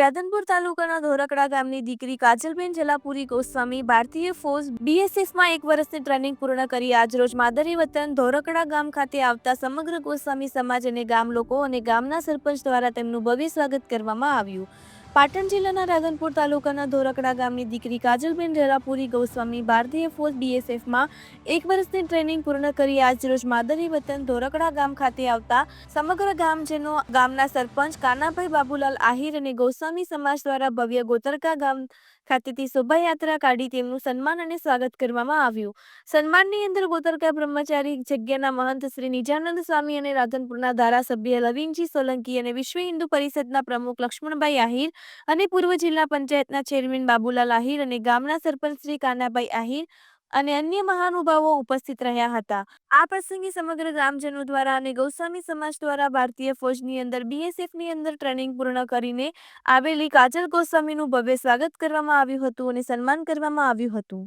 રાધનપુર તાલુકાના ધોરકડા ગામની દીકરી કાજલબેન જલાપુરી ગોસ્વામી ભારતીય ફોર્સ બીએસએફમાં એક વર્ષની ટ્રેનિંગ પૂર્ણ કરી આજરોજ માદરી વતન ધોરકડા ગામ ખાતે આવતા સમગ્ર ગોસ્વામી સમાજ અને ગામ લોકો અને ગામના સરપંચ દ્વારા તેમનું ભવ્ય સ્વાગત કરવામાં આવ્યું. પાટણ જિલ્લાના રાધનપુર તાલુકાના ધોરકડા ગામની દીકરી કાજલબેન રેરાપુરી ગોસ્વામી ભારતીય ફોર્સ બીએસએફમાં એક વર્ષની ટ્રેનિંગ પૂર્ણ કરી આજરોજ માદરી વતન ધોરકડા ગામ ખાતે આવતા સમગ્ર ગામજનો ગામના સરપંચ કાનાભાઈ બાબુલાલ આહિર અને ગોસ્વામી સમાજ દ્વારા ભવ્ય ગોતરકા ગામ ખાતેથી શોભાયાત્રા કાઢી તેમનું સન્માન અને સ્વાગત કરવામાં આવ્યું. સન્માનની અંદર ગોતરકા બ્રહ્મચારી જગ્યાના મહંત શ્રી નિજાનંદ સ્વામી અને રાધનપુરના ધારાસભ્ય લવિનજી સોલંકી અને વિશ્વ હિન્દુ પરિષદના પ્રમુખ લક્ષ્મણભાઈ આહિર અને પૂર્વ જિલ્લા પંચાયતના ચેરમેન બાબુલાલ આહિર અને ગામના સરપંચ શ્રી કાનાભાઈ આહિર અને અન્ય મહાનુભાવો ઉપસ્થિત રહ્યા હતા. આ પ્રસંગે સમગ્ર ગ્રામજનો દ્વારા અને ગૌસ્વામી સમાજ દ્વારા ભારતીય ફોજની અંદર બીએસએફની અંદર ટ્રેનિંગ પૂર્ણ કરીને આવેલી કાજલ ગોસ્વામીનું ભવ્ય સ્વાગત કરવામાં આવ્યું હતું અને સન્માન કરવામાં આવ્યું હતું.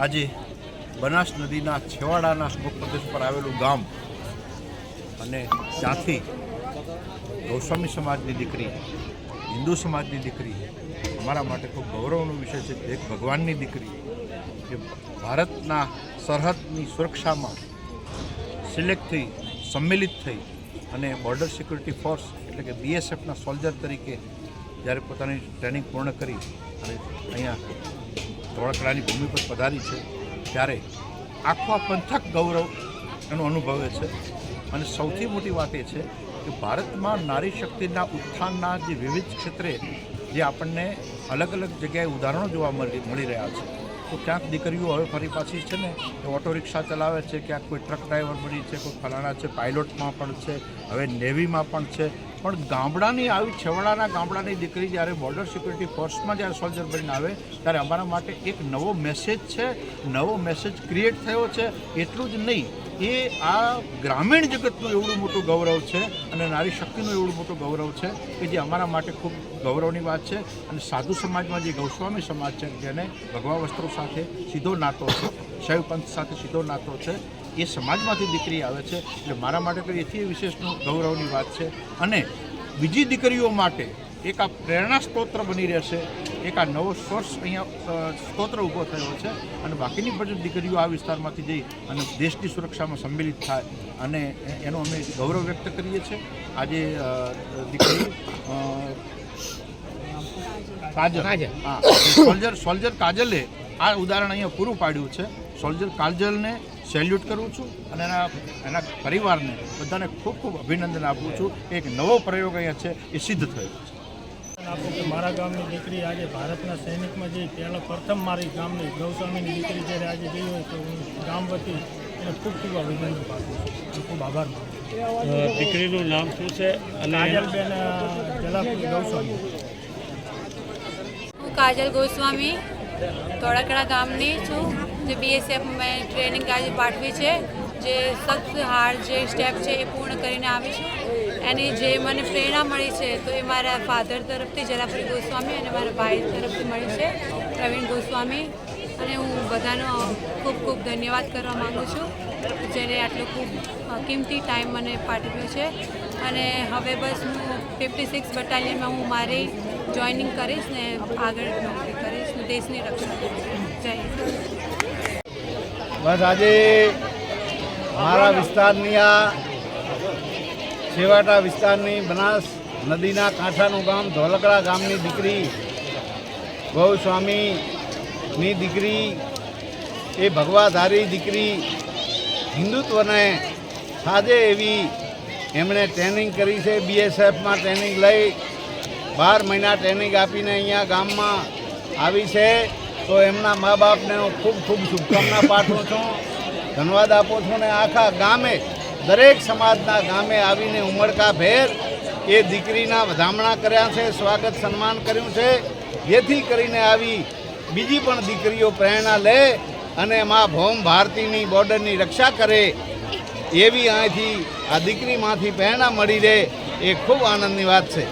આજે બનાસ નદીના છેવાડાના સમુખ પ્રદેશ પર આવેલું ગામ અને ત્યાંથી ગૌસ્વામી સમાજની દીકરી હિન્દુ સમાજની દીકરી અમારા માટે ખૂબ ગૌરવનો વિષય છે. એક ભગવાનની દીકરી જે ભારતના સરહદની સુરક્ષામાં સિલેક્ટ થઈ, સંમેલિત થઈ અને બોર્ડર સિક્યુરિટી ફોર્સ એટલે કે બીએસએફના સોલ્જર તરીકે જ્યારે પોતાની ટ્રેનિંગ પૂર્ણ કરી અને અહીંયા ધોળકડાની ભૂમિ પર પધારી છે, ત્યારે આખો પંથક ગૌરવ એનો અનુભવે છે. અને સૌથી મોટી વાત એ છે કે ભારતમાં નારી શક્તિના ઉત્થાનના જે વિવિધ ક્ષેત્રે જે આપણને અલગ અલગ જગ્યાએ ઉદાહરણો જોવા મળી મળી રહ્યા છે. તો ક્યાંક દીકરીઓ હવે ફરી પાછી છે ને, એ ઓટો રિક્ષા ચલાવે છે, ક્યાંક કોઈ ટ્રક ડ્રાઈવર બની છે, કોઈ ફલાણા છે, પાયલોટમાં પણ છે, હવે નેવીમાં પણ છે. પણ ગામડાની આવી છેવાડાના ગામડાની દીકરી જ્યારે બોર્ડર સિક્યુરિટી ફોર્સમાં જ્યારે સોલ્જર બનીને આવે, ત્યારે અમારા માટે એક નવો મેસેજ છે, નવો મેસેજ ક્રિએટ થયો છે. એટલું જ નહીં એ આ ગ્રામીણ જગતનું એવડું મોટું ગૌરવ છે અને નારી શક્તિનું એવડું મોટું ગૌરવ છે કે જે અમારા માટે ખૂબ ગૌરવની વાત છે અને સાધુ સમાજમાં જે ગૌસ્વામી સમાજ છે જેને ભગવા વસ્ત્રો સાથે સીધો નાતો છે, શૈવ પંથ સાથે સીધો નાતો છે, એ સમાજમાંથી દીકરી આવે છે. એટલે મારા માટે તો એથી વિશેષનું ગૌરવની વાત છે. અને બીજી દીકરીઓ માટે એક આ પ્રેરણા સ્તોત્ર બની રહેશે. એક આ નવો સોર્સ અહીંયા સ્ત્રોત્ર સ્તોત્ર ઊભો થયો છે. અને બાકીની બધી દીકરીઓ આ વિસ્તારમાંથી જઈ અને દેશની સુરક્ષામાં સંમિલિત થાય અને એનો અમે ગૌરવ વ્યક્ત કરીએ છીએ. આજે દીકરી કાજલ. હા સોલ્જર સોલ્જર કાજલે આ ઉદાહરણ અહીંયા પૂરું પાડ્યું છે. સોલ્જર કાજલને સેલ્યુટ કરું છું અને એના એના પરિવારને બધાને ખૂબ ખૂબ અભિનંદન આપું છું. એક નવો પ્રયોગ અહીંયા છે એ સિદ્ધ થયો છે. આપું કે મારા ગામની દીકરી આજે ભારતના સૈનિકમાં જઈ પહેલાં પ્રથમ મારી ગામની ગૌસ્વામીની દીકરી જ્યારે આજે ગઈ હોય તો હું ગામ વતી એને ખૂબ ખૂબ અભિનંદન પાઠવું છું. ખૂબ આભાર માનું દીકરીનું નામ શું છે કાજલબેન જલાપુર ગૌસ્વામી. હું કાજલ ગોસ્વામી ધોળકડા ગામની છું. જે બીએસએફ મેં ટ્રેનિંગ આજે પાઠવી છે. જે સખ્ત હાર જે સ્ટેપ છે એ પૂર્ણ કરીને આવી છું. એની જે મને પ્રેરણા મળી છે, તો એ મારા ફાધર તરફથી, જલાપુરી ગોસ્વામી અને મારા ભાઈ તરફથી મળી છે, પ્રવીણ ગોસ્વામી. અને હું બધાનો ખૂબ ખૂબ ધન્યવાદ કરવા માગું છું, જેને આટલો ખૂબ કિંમતી ટાઈમ મને પાઠવ્યો છે. અને હવે બસ હું ફિફ્ટી સિક્સ બટાલિયનમાં હું મારી જોઈનિંગ કરીશ ને આગળ નોકરી કરીશ દેશની રક્ષા કરીશ. જય બસ આજે મારા વિસ્તારની આ છેવાટા વિસ્તારની બનાસ નદીના કાંઠાનું ગામ ધોલકડા ગામની દીકરી ગૌસ્વામીની દીકરી એ ભગવાધારી દીકરી હિન્દુત્વને સાજે એવી એમણે ટ્રેનિંગ કરી છે બીએસએફમાં ટ્રેનિંગ લઈ બાર મહિના ટ્રેનિંગ આપીને અહીંયા ગામમાં આવી છે. તો એમના મા બાપને હું ખૂબ ખૂબ શુભકામના પાઠવું છું. ધન્યવાદ આપું છું ને આખા ગામે દરેક સમાજના ગામે આવીને ઉમળકા ભેર એ દીકરીના વધામણા કર્યા છે, સ્વાગત સન્માન કર્યું છે. જેથી કરીને આવી બીજી પણ દીકરીઓ પ્રેરણા લે અને મા ભૌમ ભારતીની બોર્ડરની રક્ષા કરે એવી અહીંથી આ દીકરીમાંથી પ્રેરણા મળી રહે એ ખૂબ આનંદની વાત છે.